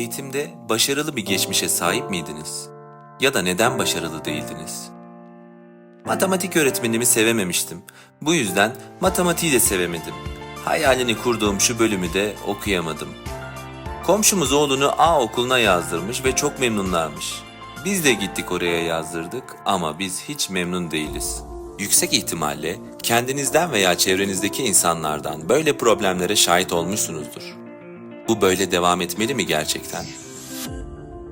Eğitimde başarılı bir geçmişe sahip miydiniz? Ya da neden başarılı değildiniz? Matematik öğretmenimi sevememiştim. Bu yüzden matematiği de sevemedim. Hayalini kurduğum şu bölümü de okuyamadım. Komşumuz oğlunu A okuluna yazdırmış ve çok memnunlarmış. Biz de gittik oraya yazdırdık ama biz hiç memnun değiliz. Yüksek ihtimalle kendinizden veya çevrenizdeki insanlardan böyle problemlere şahit olmuşsunuzdur. Bu böyle devam etmeli mi gerçekten?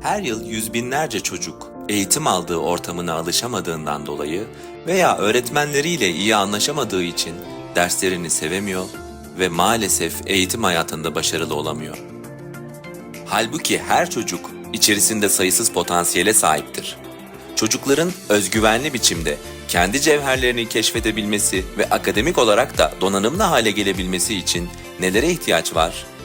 Her yıl yüz binlerce çocuk eğitim aldığı ortamına alışamadığından dolayı veya öğretmenleriyle iyi anlaşamadığı için derslerini sevemiyor ve maalesef eğitim hayatında başarılı olamıyor. Halbuki her çocuk içerisinde sayısız potansiyele sahiptir. Çocukların özgüvenli biçimde kendi cevherlerini keşfedebilmesi ve akademik olarak da donanımlı hale gelebilmesi için nelere ihtiyaç var?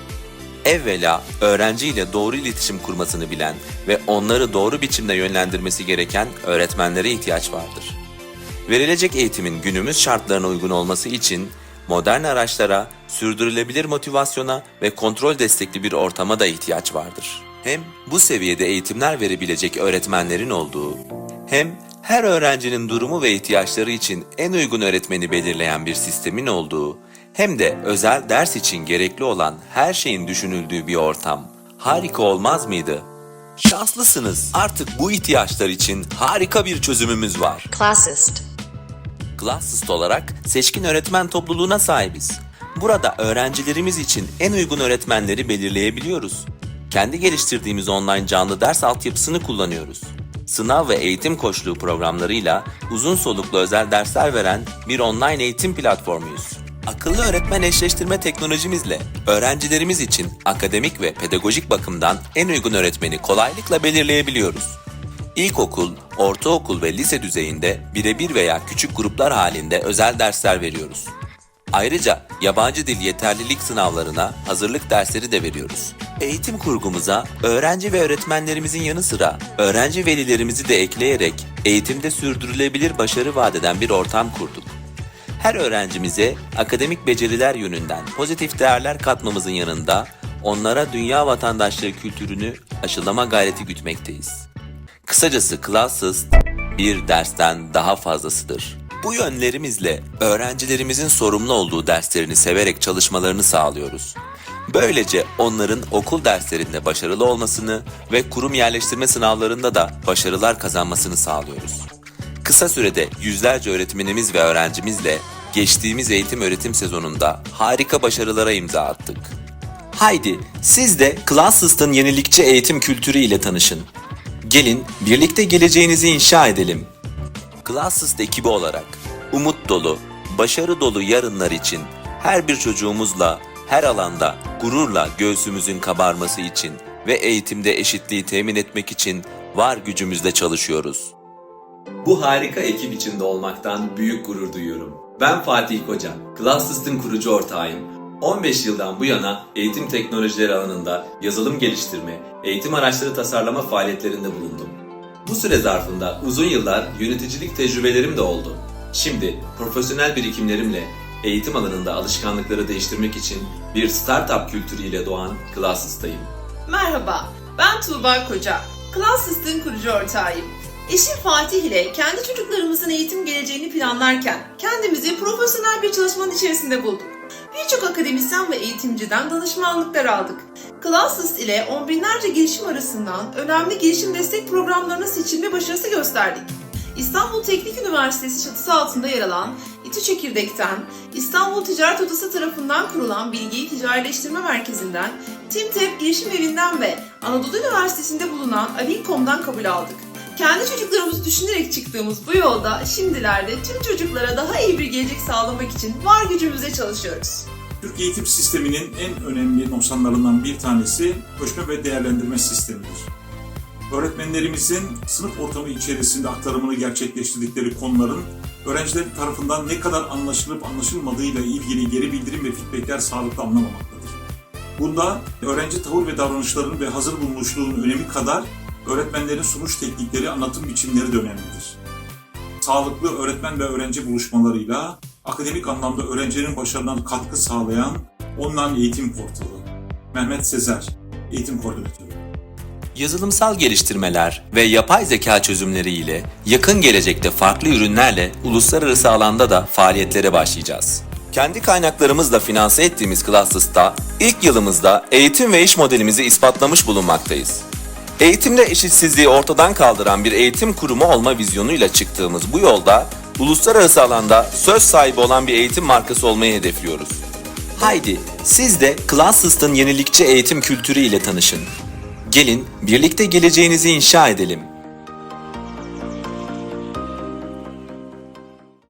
Evvela öğrenciyle doğru iletişim kurmasını bilen ve onları doğru biçimde yönlendirmesi gereken öğretmenlere ihtiyaç vardır. Verilecek eğitimin günümüz şartlarına uygun olması için modern araçlara, sürdürülebilir motivasyona ve kontrol destekli bir ortama da ihtiyaç vardır. Hem bu seviyede eğitimler verebilecek öğretmenlerin olduğu, hem her öğrencinin durumu ve ihtiyaçları için en uygun öğretmeni belirleyen bir sistemin olduğu, hem de özel ders için gerekli olan her şeyin düşünüldüğü bir ortam. Harika olmaz mıydı? Şanslısınız. Artık bu ihtiyaçlar için harika bir çözümümüz var. Classist. Classist olarak seçkin öğretmen topluluğuna sahibiz. Burada öğrencilerimiz için en uygun öğretmenleri belirleyebiliyoruz. Kendi geliştirdiğimiz online canlı ders altyapısını kullanıyoruz. Sınav ve eğitim koçluğu programlarıyla uzun soluklu özel dersler veren bir online eğitim platformuyuz. Akıllı öğretmen eşleştirme teknolojimizle öğrencilerimiz için akademik ve pedagojik bakımdan en uygun öğretmeni kolaylıkla belirleyebiliyoruz. İlkokul, ortaokul ve lise düzeyinde birebir veya küçük gruplar halinde özel dersler veriyoruz. Ayrıca yabancı dil yeterlilik sınavlarına hazırlık dersleri de veriyoruz. Eğitim kurgumuza öğrenci ve öğretmenlerimizin yanı sıra öğrenci velilerimizi de ekleyerek eğitimde sürdürülebilir başarı vadeden bir ortam kurduk. Her öğrencimize akademik beceriler yönünden pozitif değerler katmamızın yanında onlara dünya vatandaşlığı kültürünü aşılama gayreti gütmekteyiz. Kısacası Classes bir dersten daha fazlasıdır. Bu yönlerimizle öğrencilerimizin sorumlu olduğu derslerini severek çalışmalarını sağlıyoruz. Böylece onların okul derslerinde başarılı olmasını ve kurum yerleştirme sınavlarında da başarılar kazanmasını sağlıyoruz. Kısa sürede yüzlerce öğretmenimiz ve öğrencimizle geçtiğimiz eğitim öğretim sezonunda harika başarılara imza attık. Haydi siz de Classist'ın yenilikçi eğitim kültürü ile tanışın. Gelin birlikte geleceğinizi inşa edelim. Classist ekibi olarak umut dolu, başarı dolu yarınlar için her bir çocuğumuzla her alanda gururla göğsümüzün kabarması için ve eğitimde eşitliği temin etmek için var gücümüzle çalışıyoruz. Bu harika ekip içinde olmaktan büyük gurur duyuyorum. Ben Fatih Koca, Classist'in kurucu ortağıyım. 15 yıldan bu yana eğitim teknolojileri alanında yazılım geliştirme, eğitim araçları tasarlama faaliyetlerinde bulundum. Bu süre zarfında uzun yıllar yöneticilik tecrübelerim de oldu. Şimdi profesyonel birikimlerimle eğitim alanında alışkanlıkları değiştirmek için bir startup kültürüyle doğan Classist'tayım. Merhaba, ben Tuğba Koca. Classist'in kurucu ortağıyım. Eşim Fatih ile kendi çocuklarımızın eğitim geleceğini planlarken kendimizi profesyonel bir çalışmanın içerisinde bulduk. Birçok akademisyen ve eğitimciden danışmanlıklar aldık. Classist ile on binlerce girişim arasından önemli girişim destek programlarına seçilme başarısı gösterdik. İstanbul Teknik Üniversitesi çatısı altında yer alan İTÜ Çekirdek'ten, İstanbul Ticaret Odası tarafından kurulan Bilgiyi Ticarileştirme Merkezi'nden, TİMTEP Girişim Evi'nden ve Anadolu Üniversitesi'nde bulunan Alinkom'dan kabul aldık. Kendi çocuklarımızı düşünerek çıktığımız bu yolda şimdilerde tüm çocuklara daha iyi bir gelecek sağlamak için var gücümüzle çalışıyoruz. Türk eğitim sisteminin en önemli noksanlarından bir tanesi ölçme ve değerlendirme sistemidir. Öğretmenlerimizin sınıf ortamı içerisinde aktarımını gerçekleştirdikleri konuların öğrenciler tarafından ne kadar anlaşılıp anlaşılmadığıyla ilgili geri bildirim ve feedbackler sağlıklı anlamamaktadır. Bunda öğrenci tavır ve davranışların ve hazır bulunuşluğun önemi kadar öğretmenlerin sunuş teknikleri, anlatım biçimleri de önemlidir. Sağlıklı öğretmen ve öğrenci buluşmalarıyla akademik anlamda öğrencilerin başarılarına katkı sağlayan online eğitim portalı. Mehmet Sezer, eğitim koordinatörü. Yazılımsal geliştirmeler ve yapay zeka çözümleri ile yakın gelecekte farklı ürünlerle uluslararası alanda da faaliyetlere başlayacağız. Kendi kaynaklarımızla finanse ettiğimiz Classes'ta ilk yılımızda eğitim ve iş modelimizi ispatlamış bulunmaktayız. Eğitimde eşitsizliği ortadan kaldıran bir eğitim kurumu olma vizyonuyla çıktığımız bu yolda uluslararası alanda söz sahibi olan bir eğitim markası olmayı hedefliyoruz. Haydi siz de Classist'ın yenilikçi eğitim kültürü ile tanışın. Gelin birlikte geleceğinizi inşa edelim.